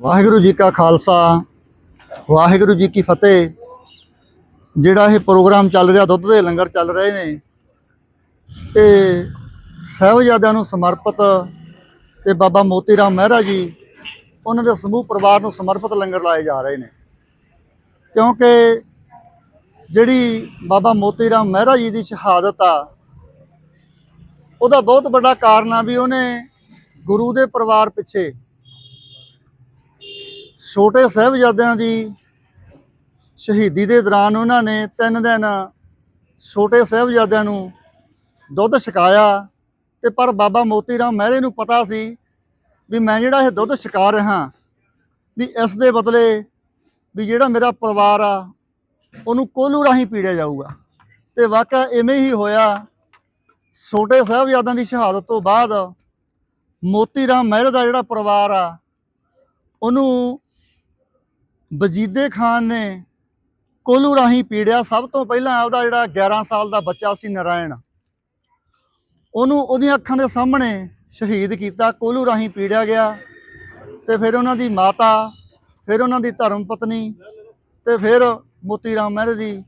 ਵਾਹਿਗੁਰੂ ਜੀ ਕਾ ਖਾਲਸਾ, ਵਾਹਿਗੁਰੂ ਜੀ ਕੀ ਫਤਿਹ। ਜਿਹੜਾ ਇਹ ਪ੍ਰੋਗਰਾਮ ਚੱਲ ਰਿਹਾ, ਦੁੱਧ ਦੇ ਲੰਗਰ ਚੱਲ ਰਹੇ ਨੇ, ਤੇ ਸਾਹਿਬਜ਼ਾਦਿਆਂ ਨੂੰ ਸਮਰਪਿਤ ਤੇ ਬਾਬਾ ਮੋਤੀ ਰਾਮ ਮਹਿਰਾ ਜੀ, ਉਹਨਾਂ ਦੇ ਸਮੂਹ ਪਰਿਵਾਰ ਨੂੰ ਸਮਰਪਿਤ ਲੰਗਰ ਲਾਏ ਜਾ ਰਹੇ ਨੇ। ਕਿਉਂਕਿ ਜਿਹੜੀ ਬਾਬਾ ਮੋਤੀ ਰਾਮ ਮਹਿਰਾ ਜੀ ਦੀ ਸ਼ਹਾਦਤ ਆ, ਉਹਦਾ ਬਹੁਤ ਵੱਡਾ ਕਾਰਨ ਆ ਵੀ ਉਹਨੇ ਗੁਰੂ ਦੇ ਪਰਿਵਾਰ ਪਿੱਛੇ ਛੋਟੇ ਸਾਹਿਬਜ਼ਾਦਿਆਂ ਦੀ ਸ਼ਹੀਦੀ ਦੇ ਦੌਰਾਨ ਉਹਨਾਂ ਨੇ ਤਿੰਨ ਦਿਨ ਛੋਟੇ ਸਾਹਿਬਜ਼ਾਦਿਆਂ ਨੂੰ ਦੁੱਧ ਛਕਾਇਆ ਤੇ ਪਰ ਬਾਬਾ ਮੋਤੀ ਰਾਮ ਮਹਿਰੇ ਨੂੰ ਪਤਾ ਸੀ ਵੀ ਮੈਂ ਜਿਹੜਾ ਇਹ ਦੁੱਧ ਛਕਾ ਰਿਹਾ ਵੀ ਇਸ ਦੇ ਬਦਲੇ ਵੀ ਜਿਹੜਾ ਮੇਰਾ ਪਰਿਵਾਰ ਆ, ਉਹਨੂੰ ਕੋਲੂ ਰਾਹੀਂ ਪੀੜਿਆ ਜਾਊਗਾ। ਤੇ ਵਾਕਿਆ ਐਵੇਂ ਹੀ ਹੋਇਆ। ਛੋਟੇ ਸਾਹਿਬਜ਼ਾਦਿਆਂ ਦੀ ਸ਼ਹਾਦਤ ਤੋਂ ਬਾਅਦ ਮੋਤੀ ਰਾਮ ਮਹਿਰੇ ਦਾ ਜਿਹੜਾ ਪਰਿਵਾਰ ਆ, ਉਹਨੂੰ ਵਜੀਦੇ ਖਾਨ ਨੇ ਕੋਲੂ ਰਾਹੀਂ ਪੀੜਿਆ ਸਭ ਤੋਂ ਪਹਿਲਾਂ ਉਹਦਾ ਜਿਹੜਾ 11 ਸਾਲ ਦਾ ਬੱਚਾ ਸੀ ਨਰਾਇਣ। ਉਹਨੂੰ ਉਹਦੀਆਂ ਅੱਖਾਂ ਦੇ ਸਾਹਮਣੇ ਸ਼ਹੀਦ ਕੀਤਾ, ਕੋਲੂ ਰਾਹੀਂ ਪੀੜਿਆ ਗਿਆ ਤੇ ਫਿਰ ਉਹਨਾਂ ਦੀ ਮਾਤਾ, ਫਿਰ ਉਹਨਾਂ ਦੀ ਧਰਮ ਪਤਨੀ ਤੇ ਫਿਰ ਮੋਤੀ ਰਾਮ ਮਹਿਰ ਦੀ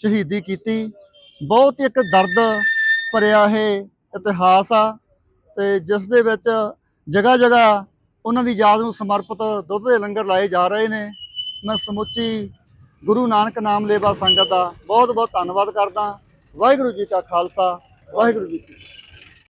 ਸ਼ਹੀਦੀ ਕੀਤੀ। ਬਹੁਤ ਇੱਕ ਦਰਦ ਭਰਿਆ ਇਹ ਇਤਿਹਾਸ ਆ ਤੇ ਜਿਸ ਦੇ ਵਿੱਚ ਜਗ੍ਹਾ ਜਗ੍ਹਾ ਉਹਨਾਂ ਦੀ ਯਾਦ ਨੂੰ ਸਮਰਪਿਤ ਦੁੱਧ ਦੇ ਲੰਗਰ ਲਾਏ ਜਾ ਰਹੇ ਨੇ। ਮੈਂ ਸਮੁੱਚੀ ਗੁਰੂ ਨਾਨਕ ਨਾਮ ਲੇਵਾ ਸੰਗਤ ਦਾ ਬਹੁਤ ਬਹੁਤ ਧੰਨਵਾਦ ਕਰਦਾ। ਵਾਹਿਗੁਰੂ ਜੀ ਕਾ ਖਾਲਸਾ, ਵਾਹਿਗੁਰੂ ਜੀ ਕੀ